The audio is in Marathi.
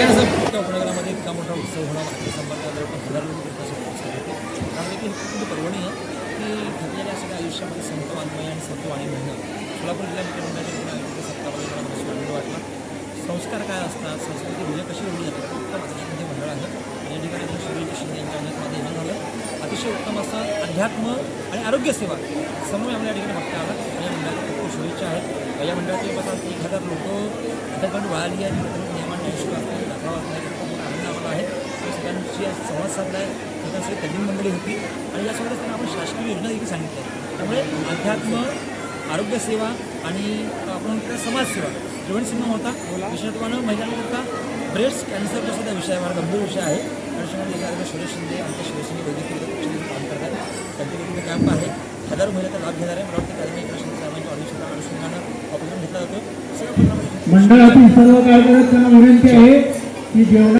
इतक्या उपनगरामध्ये इतका मोठा उत्सव होणार आहे. संबंधात हजार लोक तिथं पोहोचले होते त्यामुळे ती खूप पर्वणी आहे. की ठरलेल्या सगळ्या आयुष्यामध्ये संत वाङ्मय आणि संत वाणी म्हणणं. सोलापूर जिल्हा मुख्यमंत्र्यांच्या ठिकाणी सत्तामध्ये मला बरंच आनंद वाटला. संस्कार काय असतात? संस्कृती विजय कशी ओढली जाते? उत्तम अतिशय मंडळ आहे या ठिकाणी शिवजी शिंदे यांच्या अनेकमध्ये हे झालं अतिशय उत्तम असं अध्यात्म आणि आरोग्यसेवा समूह आम्हाला या ठिकाणी बघता आला. या मंडळाला खूप शुभेच्छा आहेत. या मंडळाचे बघा एक हजार लोक इथं वळाली आहेत. नियमांच्या आहे आज संवाद साधला आहे सगळ्यांना तज्ञ मंडळी होती आणि यासोबतच त्यांना आपण शासकीय योजना देखील सांगितल्या त्यामुळे अध्यात्म आरोग्यसेवा आणि आपण म्हणतो समाजसेवा जीवनसीमा होता विशेषत्वानं महिलांकरता ब्रेस्ट कॅन्सरचा सुद्धा विषय आहे फार गंभीर विषय आहे त्याच्यामध्ये सुरेश शिंदे आमच्या शिवसेने वैद्यकीय काम करतात त्यांच्या कॅम्प आहे हजारो महिला लाभ घेणार आहे मला वाटतं त्याने साहेबांच्या ऑडिशनच्या अनुषंगानं ऑपरेशन घेतला जातो सगळ्या मंडळातील सर्व कार्यकर्त्यांना विनंती आहे की जेवणा